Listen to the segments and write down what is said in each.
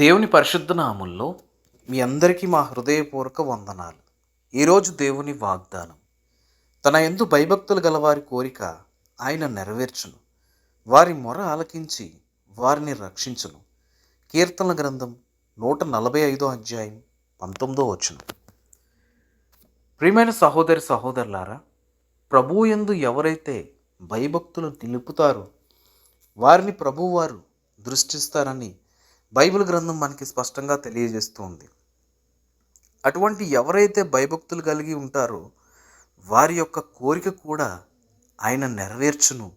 దేవుని పరిశుద్ధ నామంలో మీ అందరికీ మా హృదయపూర్వక వందనాలు. ఈరోజు దేవుని వాగ్దానం. తన ఎందు భయభక్తులు గలవారి కోరిక ఆయన నెరవేర్చును. వారి మొర ఆలకించి వారిని రక్షించును. కీర్తనల గ్రంథం నూట నలభై ఐదో అధ్యాయం పంతొమ్మిదో వచ్చును ప్రియమైన సహోదరి సహోదరులారా ప్రభువు ఎందు ఎవరైతే భయభక్తులు నిలుపుతారో వారిని ప్రభువారు దృష్టిస్తారని బైబిల్ గ్రంథం మనకి స్పష్టంగా తెలియజేస్తూ ఉంది. అటువంటి ఎవరైతే భయభక్తులు కలిగి ఉంటారో వారి యొక్క కోరిక కూడా ఆయన నెరవేర్చును.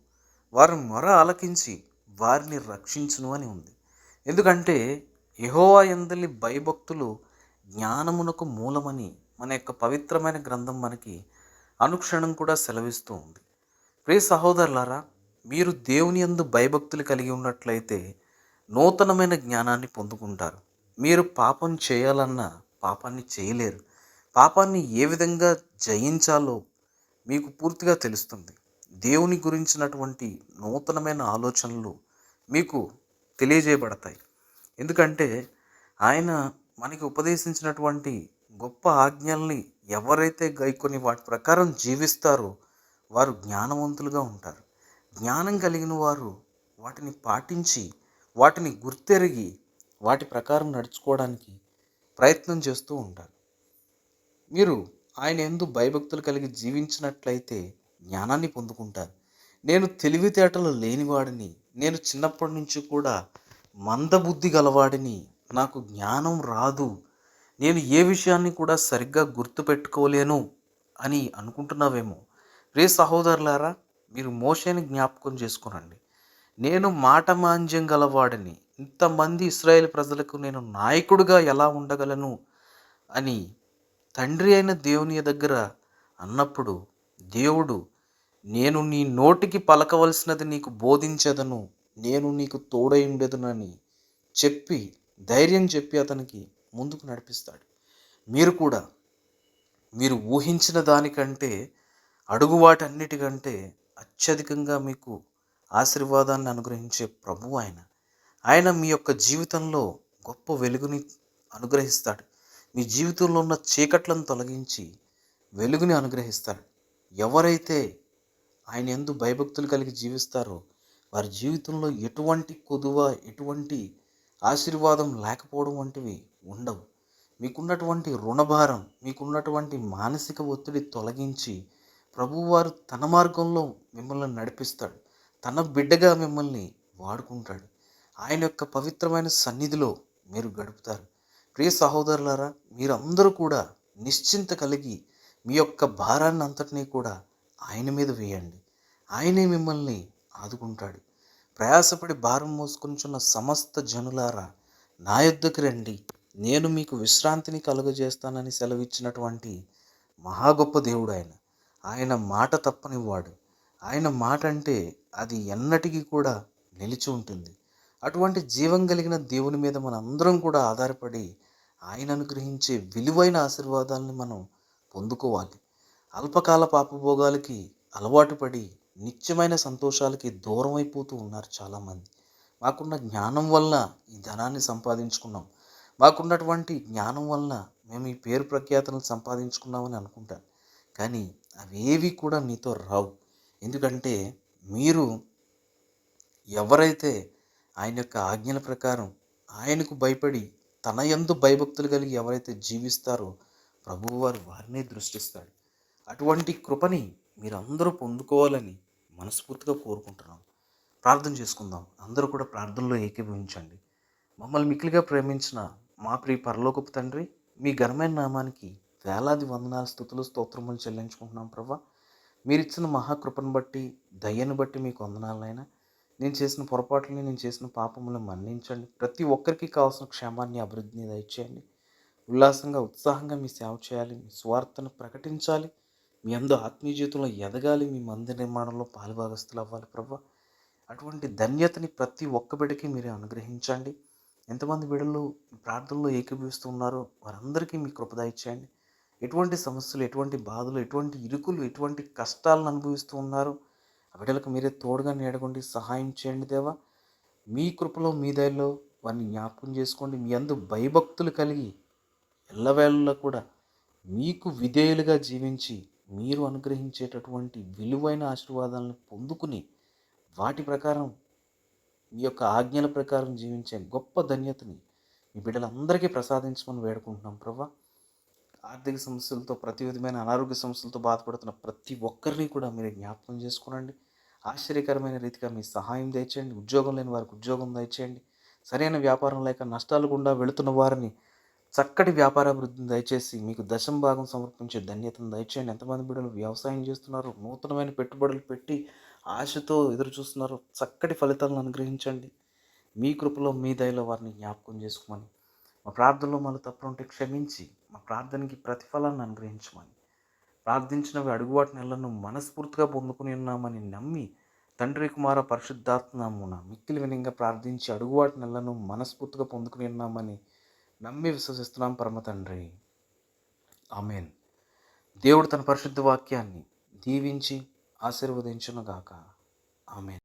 వారి మొర ఆలకించి వారిని రక్షించును అని ఉంది. ఎందుకంటే యహోవా ఎందలి భయభక్తులు జ్ఞానమునకు మూలమని మన యొక్క పవిత్రమైన గ్రంథం మనకి అనుక్షణం కూడా సెలవిస్తూ ఉంది. ప్రియ సహోదరులారా మీరు దేవుని యందు భయభక్తులు కలిగి ఉన్నట్లయితే నూతనమైన జ్ఞానాన్ని పొందుకుంటారు. మీరు పాపం చేయాలన్నా పాపాన్ని చేయలేరు. పాపాన్ని ఏ విధంగా జయించాలో మీకు పూర్తిగా తెలుస్తుంది. దేవుని గురించినటువంటి నూతనమైన ఆలోచనలు మీకు తెలియజేయబడతాయి. ఎందుకంటే ఆయన మనకి ఉపదేశించినటువంటి గొప్ప ఆజ్ఞల్ని ఎవరైతే గైకొని వాటి ప్రకారం జీవిస్తారో వారు జ్ఞానవంతులుగా ఉంటారు. జ్ఞానం కలిగిన వారు వాటిని పాటించి వాటిని గుర్తెరిగి వాటి ప్రకారం నడుచుకోవడానికి ప్రయత్నం చేస్తూ ఉంటారు. మీరు ఆయన ఎందు భయభక్తులు కలిగి జీవించినట్లయితే జ్ఞానాన్ని పొందుకుంటారు. నేను తెలివితేటలు లేనివాడిని నేను చిన్నప్పటి నుంచి కూడా మందబుద్ధి గలవాడిని నాకు జ్ఞానం రాదు నేను ఏ విషయాన్ని కూడా సరిగ్గా గుర్తుపెట్టుకోలేను అని అనుకుంటున్నావేమో. రే సహోదరులారా మీరు మోషేని జ్ఞాపకం చేసుకునండి. నేను మాట మాంద్యం గలవాడిని. ఇంతమంది ఇస్రాయేల్ ప్రజలకు నేను నాయకుడిగా ఎలా ఉండగలను? అని తండ్రి అయిన దేవుని దగ్గర అన్నప్పుడు దేవుడు నేను నీ నోటికి పలకవలసినది నీకు బోధించదను నేను నీకు తోడై ఉండేదనని చెప్పి ధైర్యం చెప్పి అతనికి ముందుకు నడిపిస్తాడు. మీరు కూడా మీరు ఊహించిన దానికంటే అడుగు వాటన్నిటికంటే అత్యధికంగా మీకు ఆశీర్వాదాన్ని అనుగ్రహించే ప్రభు ఆయన. ఆయన మీ యొక్క జీవితంలో గొప్ప వెలుగుని అనుగ్రహిస్తాడు. మీ జీవితంలో ఉన్న చీకట్లను తొలగించి వెలుగుని అనుగ్రహిస్తాడు. ఎవరైతే ఆయన ఎందు భయభక్తులు కలిగి జీవిస్తారో వారి జీవితంలో ఎటువంటి కొదువ ఎటువంటి ఆశీర్వాదం లేకపోవడం వంటివి ఉండవు. మీకున్నటువంటి రుణభారం మీకున్నటువంటి మానసిక ఒత్తిడి తొలగించి ప్రభువారు తన మార్గంలో మిమ్మల్ని నడిపిస్తాడు. తన బిడ్డగా మిమ్మల్ని వాడుకుంటాడు. ఆయన యొక్క పవిత్రమైన సన్నిధిలో మీరు గడుపుతారు. ప్రియ సహోదరులారా మీరందరూ కూడా నిశ్చింత కలిగి మీ యొక్క భారాన్ని అంతటినీ కూడా ఆయన మీద వేయండి. ఆయనే మిమ్మల్ని ఆదుకుంటాడు. ప్రయాసపడి భారం మోసుకుంటున్న సమస్త జనులారా నా యుద్ధకు రండి. నేను మీకు విశ్రాంతిని కలుగజేస్తానని సెలవిచ్చినటువంటి మహా గొప్ప దేవుడు ఆయన. ఆయన మాట తప్పనివాడు ఆయన మాట అంటే అది ఎన్నటికీ కూడా నిలిచి ఉంటుంది. అటువంటి జీవం కలిగిన దేవుని మీద మన అందరం కూడా ఆధారపడి ఆయన అనుగ్రహించే విలువైన ఆశీర్వాదాలని మనం పొందుకోవాలి. అల్పకాల పాపభోగాలకి అలవాటు పడి నిత్యమైన సంతోషాలకి దూరం అయిపోతూ ఉన్నారు చాలామంది. మాకున్న జ్ఞానం వల్ల ఈ ధనాన్ని సంపాదించుకున్నాం. మాకున్నటువంటి జ్ఞానం వలన మేము ఈ పేరు ప్రఖ్యాతలను సంపాదించుకున్నామని అనుకుంటాను. కానీ అవేవి కూడా నీతో రావు. ఎందుకంటే మీరు ఎవరైతే ఆయన యొక్క ఆజ్ఞల ప్రకారం ఆయనకు భయపడి తన యందు భయభక్తులు కలిగి ఎవరైతే జీవిస్తారో ప్రభువువారు వారినే దృష్టిస్తాడు. అటువంటి కృపని మీరందరూ పొందుకోవాలని మనస్ఫూర్తిగా కోరుకుంటున్నాం. ప్రార్థన చేసుకుందాం. అందరూ కూడా ప్రార్థనలో ఏకీభవించండి. మమ్మల్ని మిక్కిలిగా ప్రేమించిన మా ప్రియ పరలోకపు తండ్రి మీ ఘనమైన నామానికి వేలాది వందనాల స్థుతులు స్తోత్రములు చెల్లించుకుంటున్నాం ప్రభా. మీరు ఇచ్చిన మహాకృపను బట్టి దయ్యను బట్టి మీకు వందనాలనైనా నేను చేసిన పొరపాట్లని నేను చేసిన పాపములను మన్నించండి. ప్రతి ఒక్కరికి కావాల్సిన క్షేమాన్ని అభివృద్ధిని దయచేయండి. ఉల్లాసంగా ఉత్సాహంగా మీ సేవ చేయాలి. మీ స్వార్థను ప్రకటించాలి. మీ అందరూ ఆత్మీయ జీవితంలో ఎదగాలి. మీ మందిర నిర్మాణంలో పాలుభాగస్తులు అవ్వాలి ప్రభా. అటువంటి ధన్యతని ప్రతి ఒక్క బిడ్డకి మీరే అనుగ్రహించండి. ఎంతమంది బిడ్డలు ప్రార్థనలో ఏకీభవిస్తూ ఉన్నారో వారందరికీ మీ కృప ఇచ్చేయండి ఎటువంటి సమస్యలు ఎటువంటి బాధలు ఎటువంటి ఇరుకులు ఎటువంటి కష్టాలను అనుభవిస్తూ ఉన్నారు? ఆ బిడ్డలకు మీరే తోడుగా నీడగొండి సహాయం చేయండి దేవా. మీ కృపలో మీ దయలో వారిని జ్ఞాపకం చేసుకోండి. మీ అందు భయభక్తులు కలిగి ఎల్లవేళల్లో కూడా మీకు విధేయులుగా జీవించి మీరు అనుగ్రహించేటటువంటి విలువైన ఆశీర్వాదాలను పొందుకుని వాటి ప్రకారం మీ యొక్క ఆజ్ఞల ప్రకారం జీవించే గొప్ప ధన్యతని మీ బిడ్డలందరికీ ప్రసాదించమని వేడుకుంటున్నాం ప్రభా. ఆర్థిక సమస్యలతో ప్రతి విధమైన అనారోగ్య సమస్యలతో బాధపడుతున్న ప్రతి ఒక్కరిని కూడా మీరు జ్ఞాపకం చేసుకోనండి. ఆశ్చర్యకరమైన రీతిగా మీ సహాయం దయచేయండి. ఉద్యోగం లేని వారికి ఉద్యోగం దయచేయండి. సరైన వ్యాపారం లేక నష్టాలు గుండా వెళుతున్న వారిని చక్కటి వ్యాపారాభివృద్ధిని దయచేసి మీకు దశం భాగం సమర్పించే ధన్యతను దయచేయండి. ఎంతమంది బిడ్డలు వ్యవసాయం చేస్తున్నారు? నూతనమైన పెట్టుబడులు పెట్టి ఆశతో ఎదురు చూస్తున్నారు. చక్కటి ఫలితాలను అనుగ్రహించండి. మీ కృపలో మీ దయలో వారిని జ్ఞాపకం చేసుకోమని మా ప్రార్థనలో మళ్ళీ తప్పులు ఉంటే క్షమించి మా ప్రార్థనకి ప్రతిఫలాన్ని అనుగ్రహించమని. ప్రార్థించినవి అడుగువాటి నెలను మనస్ఫూర్తిగా పొందుకుని ఉన్నామని నమ్మి తండ్రి కుమార పరిశుద్ధాత్మమున మిక్కిలి వినంగా ప్రార్థించి అడుగువాటి నెలను మనస్ఫూర్తిగా పొందుకుని ఉన్నామని నమ్మి విశ్వసిస్తున్నాం పరమ తండ్రి. ఆమెన్. దేవుడు తన పరిశుద్ధ వాక్యాన్ని దీవించి ఆశీర్వదించునుగాక ఆమెన్.